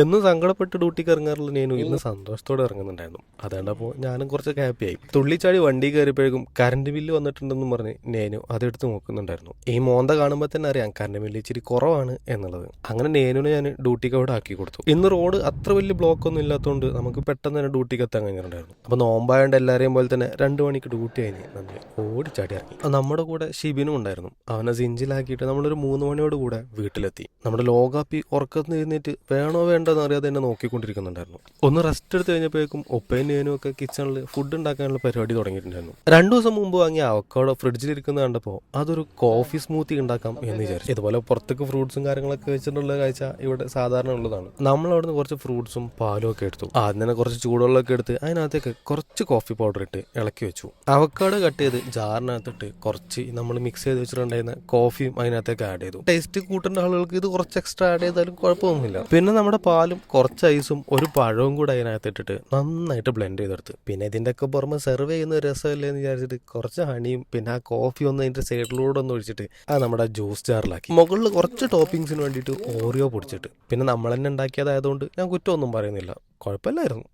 എന്ന് സങ്കടപ്പെട്ട് ഡ്യൂട്ടിക്ക് ഇറങ്ങാറുള്ള നേനു ഇന്ന് സന്തോഷത്തോടെ ഇറങ്ങുന്നുണ്ടായിരുന്നു. അതുകൊണ്ടപ്പോൾ ഞാനും കുറച്ചൊക്കെ ഹാപ്പിയായി തുള്ളിച്ചാടി വണ്ടി കയറിയപ്പോഴേക്കും കറണ്ട് ബില്ല് വന്നിട്ടുണ്ടെന്നും പറഞ്ഞ് നേനു അതെടുത്ത് നോക്കുന്നുണ്ടായിരുന്നു. ഈ മോന്ത കാണുമ്പോൾ തന്നെ അറിയാം കറണ്ട് ബില്ല് ഇച്ചിരി കുറവാണ് എന്നുള്ളത്. അങ്ങനെ നേനുവിനെ ഞാൻ ഡ്യൂട്ടിക്ക് അവിടെ ആക്കി കൊടുത്തു. ഇന്ന് റോഡ് അത്ര വലിയ ബ്ലോക്ക് ഒന്നും ഇല്ലാത്തതുകൊണ്ട് നമുക്ക് പെട്ടെന്ന് തന്നെ ഡ്യൂട്ടിക്ക് എത്താൻ കഴിഞ്ഞിട്ടുണ്ടായിരുന്നു. അപ്പോൾ നോമ്പായതുകൊണ്ട് എല്ലാവരെയും പോലെ തന്നെ രണ്ട് മണിക്ക് ഡ്യൂട്ടി കഴിഞ്ഞ് നമ്മൾ ഓടിച്ചാടി ഇറങ്ങി. നമ്മുടെ കൂടെ ഷിബിനും ഉണ്ടായിരുന്നു. അവനെ സിഞ്ചിലാക്കിയിട്ട് നമ്മളൊരു മൂന്ന് മണിയോട് കൂടെ വീട്ടിലെത്തി. നമ്മുടെ ലോകാപ്പി ഉറക്കത്തിന് എഴുന്നേറ്റ് വേണോ വേണ്ടെന്ന് അറിയാതെ തന്നെ നോക്കിക്കൊണ്ടിരിക്കുന്നുണ്ടായിരുന്നു. ഒന്ന് റെസ്റ്റ് എടുത്ത് കഴിഞ്ഞപ്പോഴേക്കും ഒപ്പയും നേനും ഒക്കെ കിച്ചണിൽ ഫുഡ് ഉണ്ടാക്കാനുള്ള പരിപാടി തുടങ്ങിയിട്ടുണ്ടായിരുന്നു. രണ്ടു ദിവസം മുമ്പ് വാങ്ങിയ അവക്കോടെ ഫ്രിഡ്ജിലിരിക്കുന്നത് കണ്ടപ്പോൾ അതൊരു കോഫി സ്മൂത്തി ഉണ്ടാക്കാം എന്ന് വിചാരിച്ചു. ഇതുപോലെ പുറത്തേക്ക് ഫ്രൂട്ട്സും കാര്യങ്ങളൊക്കെ വെച്ചിട്ടുള്ള കാഴ്ച ഇവിടെ സാധാരണ ഉള്ളതാണ്. നമ്മൾ അവിടുന്ന് കുറച്ച് ഫ്രൂട്ട്സും പാലും ഒക്കെ എടുത്തു. ആദ്യം തന്നെ കുറച്ച് ചൂടുവെള്ളമൊക്കെ എടുത്ത് അതിനകത്തേക്ക് കുറച്ച് കോഫി പൗഡർ ഇട്ട് ഇളക്കി വെച്ചു. അവക്കാട് കട്ട് ചെയ്ത് ജാറിനകത്തിട്ട് കുറച്ച് നമ്മൾ മിക്സ് ചെയ്ത് വെച്ചിട്ടുണ്ടായിരുന്ന കോഫിയും അതിനകത്തേക്ക് ആഡ് ചെയ്തു. ടേസ്റ്റ് കൂട്ടേണ്ട ആളുകൾക്ക് ഇത് കുറച്ച് എക്സ്ട്രാ ആഡ് ചെയ്താലും കുഴപ്പമൊന്നുമില്ല. പിന്നെ നമ്മുടെ പാലും കുറച്ച് ഐസും ഒരു പഴവും കൂടെ അതിനകത്ത് ഇട്ടിട്ട് നന്നായിട്ട് ബ്ലെൻഡ് ചെയ്തെടുത്ത്. പിന്നെ ഇതിന്റെ ഒക്കെ പുറമെ സെർവ് ചെയ്യുന്ന രസമല്ലേ എന്ന് വിചാരിച്ചിട്ട് കുറച്ച് ഹണിയും പിന്നെ ആ കോഫി ഒന്ന് അതിന്റെ സൈഡിലൂടെ ഒന്ന് ഒഴിച്ചിട്ട് ആ നമ്മുടെ ജ്യൂസ് ജാറിലാക്കി മുകളിൽ കുറച്ച് ടോപ്പിങ്സിന് വേണ്ടിയിട്ട് ഓറിയോ പൊടിച്ചിട്ട്. പിന്നെ നമ്മൾ തന്നെ ഉണ്ടാക്കിയതായതുകൊണ്ട് ഞാൻ കുറ്റമൊന്നും പറയുന്നില്ല. കുഴപ്പമില്ലായിരുന്നു.